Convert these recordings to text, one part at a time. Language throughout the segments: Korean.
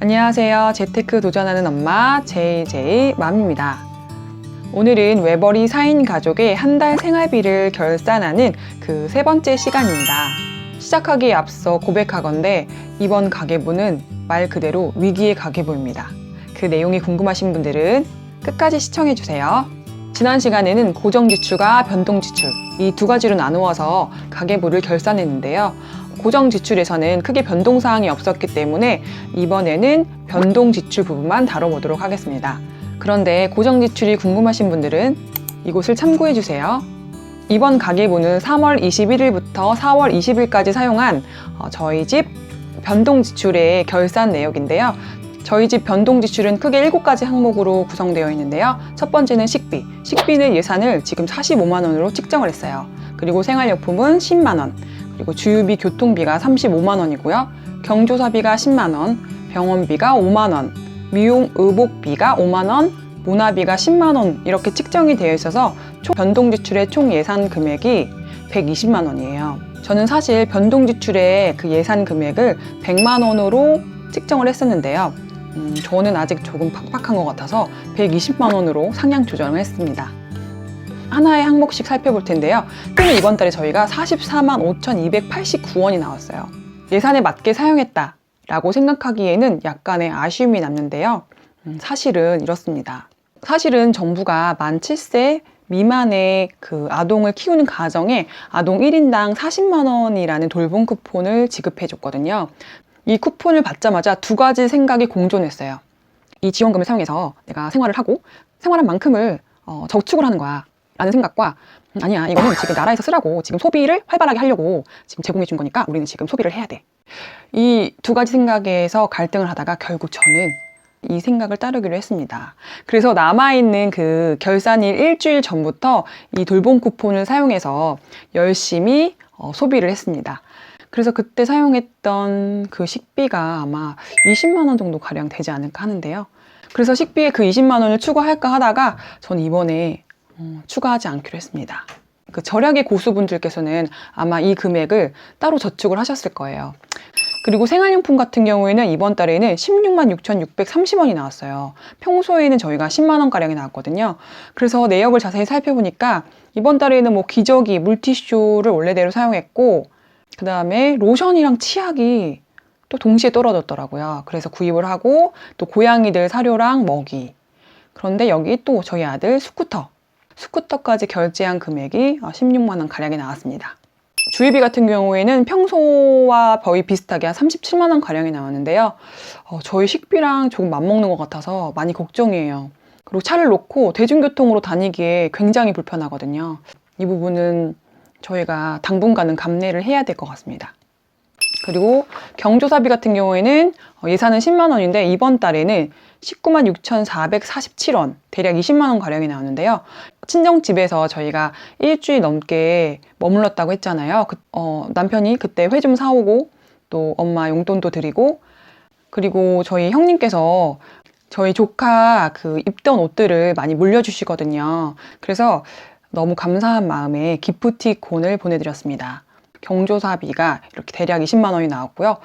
안녕하세요. 재테크 도전하는 엄마 JJ 맘입니다. 오늘은 외벌이 4인 가족의 한 달 생활비를 결산하는 그 세 번째 시간입니다. 시작하기에 앞서 고백하건데 이번 가계부는 말 그대로 위기의 가계부입니다. 그 내용이 궁금하신 분들은 끝까지 시청해 주세요. 지난 시간에는 고정 지출과 변동 지출 이 두 가지로 나누어서 가계부를 결산했는데요. 고정 지출에서는 크게 변동 사항이 없었기 때문에 이번에는 변동 지출 부분만 다뤄보도록 하겠습니다. 그런데 고정 지출이 궁금하신 분들은 이곳을 참고해 주세요. 이번 가계부는 3월 21일부터 4월 20일까지 사용한 어, 저희 집 변동 지출의 결산 내역인데요. 저희 집 변동 지출은 크게 7가지 항목으로 구성되어 있는데요. 첫 번째는 식비. 식비는 예산을 지금 45만 원으로 측정을 했어요. 그리고 생활용품은 10만 원. 그리고 주유비, 교통비가 35만 원이고요. 경조사비가 10만 원, 병원비가 5만 원, 미용 의복비가 5만 원, 문화비가 10만 원 이렇게 측정이 되어 있어서 총 변동 지출의 총 예산 금액이 120만 원이에요. 저는 사실 변동 지출의 그 예산 금액을 100만 원으로 측정을 했었는데요. 음, 저는 아직 조금 팍팍한 것 같아서 120만 원으로 상향 조정을 했습니다. 하나의 항목씩 살펴볼 텐데요. 특히 이번 달에 저희가 44만 5,289원이 나왔어요. 예산에 맞게 사용했다 라고 생각하기에는 약간의 아쉬움이 남는데요. 음, 사실은 이렇습니다. 사실은 정부가 만 7세 미만의 그 아동을 키우는 가정에 아동 1인당 40만 원이라는 돌봄 쿠폰을 지급해 줬거든요. 이 쿠폰을 받자마자 두 가지 생각이 공존했어요. 이 지원금을 사용해서 내가 생활을 하고 생활한 만큼을 어, 저축을 하는 거야. 라는 생각과 음, 아니야 이거는 지금 나라에서 쓰라고 지금 소비를 활발하게 하려고 지금 제공해 준 거니까 우리는 지금 소비를 해야 돼. 이 두 가지 생각에서 갈등을 하다가 결국 저는 이 생각을 따르기로 했습니다. 그래서 남아있는 그 결산일 일주일 전부터 이 돌봄 쿠폰을 사용해서 열심히 어, 소비를 했습니다. 그래서 그때 사용했던 그 식비가 아마 20만 원 정도 가량 되지 않을까 하는데요. 그래서 식비에 그 20만 원을 추가할까 하다가 전 이번에 어, 추가하지 않기로 했습니다. 그 절약의 고수분들께서는 아마 이 금액을 따로 저축을 하셨을 거예요. 그리고 생활용품 같은 경우에는 이번 달에는 16만 6,630원이 나왔어요. 평소에는 저희가 10만 원가량이 나왔거든요. 그래서 내역을 자세히 살펴보니까 이번 달에는 뭐 기저귀, 물티슈를 원래대로 사용했고, 그 다음에 로션이랑 치약이 또 동시에 떨어졌더라고요. 그래서 구입을 하고, 또 고양이들 사료랑 먹이. 그런데 여기 또 저희 아들 스쿠터. 스쿠터까지 결제한 금액이 16만 원 가량이 나왔습니다. 주유비 같은 경우에는 평소와 거의 비슷하게 한 37만 원 가량이 나왔는데요. 어, 저희 식비랑 조금 맞먹는 것 같아서 많이 걱정이에요. 그리고 차를 놓고 대중교통으로 다니기에 굉장히 불편하거든요. 이 부분은 저희가 당분간은 감내를 해야 될 것 같습니다. 그리고 경조사비 같은 경우에는 어, 예산은 10만 원인데 이번 달에는 19만 6,447원, 대략 20만 원 가량이 나오는데요. 친정집에서 저희가 일주일 넘게 머물렀다고 했잖아요. 그, 어, 남편이 그때 회 좀 사오고 또 엄마 용돈도 드리고 그리고 저희 형님께서 저희 조카 그 입던 옷들을 많이 물려주시거든요. 그래서 너무 감사한 마음에 기프티콘을 보내드렸습니다. 경조사비가 이렇게 대략 20만 원이 나왔고요.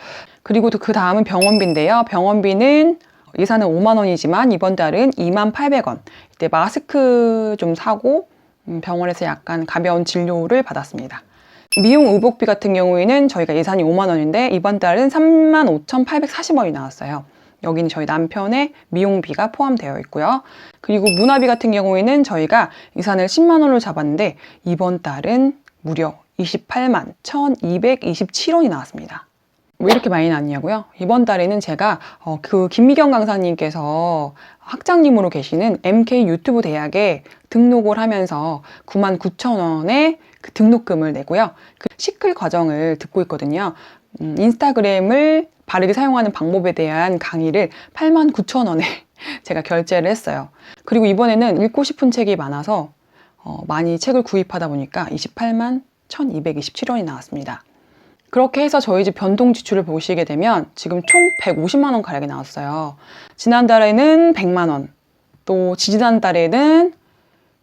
그리고 또 그 다음은 병원비인데요. 병원비는 예산은 5만 원이지만 이번 달은 2만 800원. 이때 마스크 좀 사고 음, 병원에서 약간 가벼운 진료를 받았습니다. 미용 의복비 같은 경우에는 저희가 예산이 5만 원인데 이번 달은 3만 5,840원이 나왔어요. 여기는 저희 남편의 미용비가 포함되어 있고요. 그리고 문화비 같은 경우에는 저희가 예산을 10만 원으로 잡았는데 이번 달은 무려 28만 1,227원이 나왔습니다. 왜 이렇게 많이 나왔냐고요? 이번 달에는 제가 어, 그 김미경 강사님께서 학장님으로 계시는 MK 유튜브 대학에 등록을 하면서 9만 9천 원의 그 등록금을 내고요. 그 시클 과정을 듣고 있거든요. 음, 인스타그램을 바르게 사용하는 방법에 대한 강의를 8만 9천 원에 제가 결제를 했어요. 그리고 이번에는 읽고 싶은 책이 많아서 어, 많이 책을 구입하다 보니까 28만 1,227원이 나왔습니다. 그렇게 해서 저희 집 변동 지출을 보시게 되면 지금 총 150만 원 가량이 나왔어요. 지난달에는 100만 원, 또 지지난달에는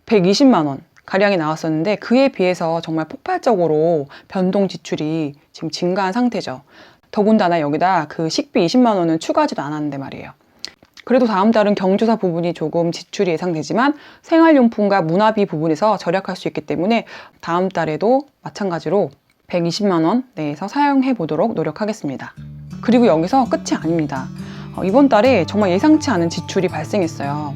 120만 원 가량이 나왔었는데 그에 비해서 정말 폭발적으로 변동 지출이 지금 증가한 상태죠. 더군다나 여기다 그 식비 20만 원은 추가하지도 않았는데 말이에요. 그래도 다음 달은 경조사 부분이 조금 지출이 예상되지만 생활용품과 문화비 부분에서 절약할 수 있기 때문에 다음 달에도 마찬가지로 120만 원 내에서 사용해 보도록 노력하겠습니다. 그리고 여기서 끝이 아닙니다. 어, 이번 달에 정말 예상치 않은 지출이 발생했어요.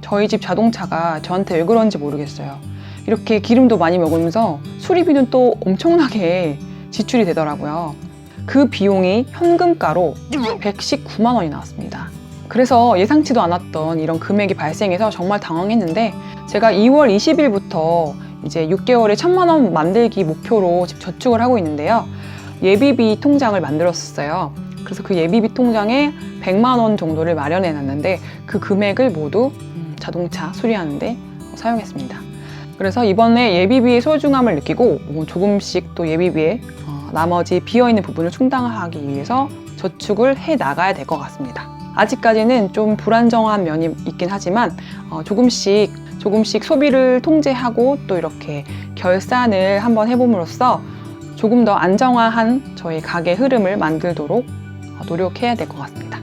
저희 집 자동차가 저한테 왜 그런지 모르겠어요. 이렇게 기름도 많이 먹으면서 수리비는 또 엄청나게 지출이 되더라고요. 그 비용이 현금가로 119만 원이 나왔습니다. 그래서 예상치도 않았던 이런 금액이 발생해서 정말 당황했는데 제가 2월 20일부터 이제 6개월에 1000만 원 만들기 목표로 지금 저축을 하고 있는데요. 예비비 통장을 만들었어요. 그래서 그 예비비 통장에 100만 원 정도를 마련해 놨는데 그 금액을 모두 음, 자동차 수리하는데 사용했습니다. 그래서 이번에 예비비의 소중함을 느끼고 뭐 조금씩 또 예비비에 어, 나머지 비어있는 부분을 충당하기 위해서 저축을 해 나가야 될 것 같습니다. 아직까지는 좀 불안정한 면이 있긴 하지만 어, 조금씩 조금씩 소비를 통제하고 또 이렇게 결산을 한번 해봄으로써 조금 더 안정화한 저희 가게 흐름을 만들도록 어, 노력해야 될 것 같습니다.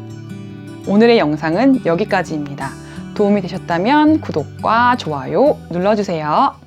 오늘의 영상은 여기까지입니다. 도움이 되셨다면 구독과 좋아요 눌러주세요.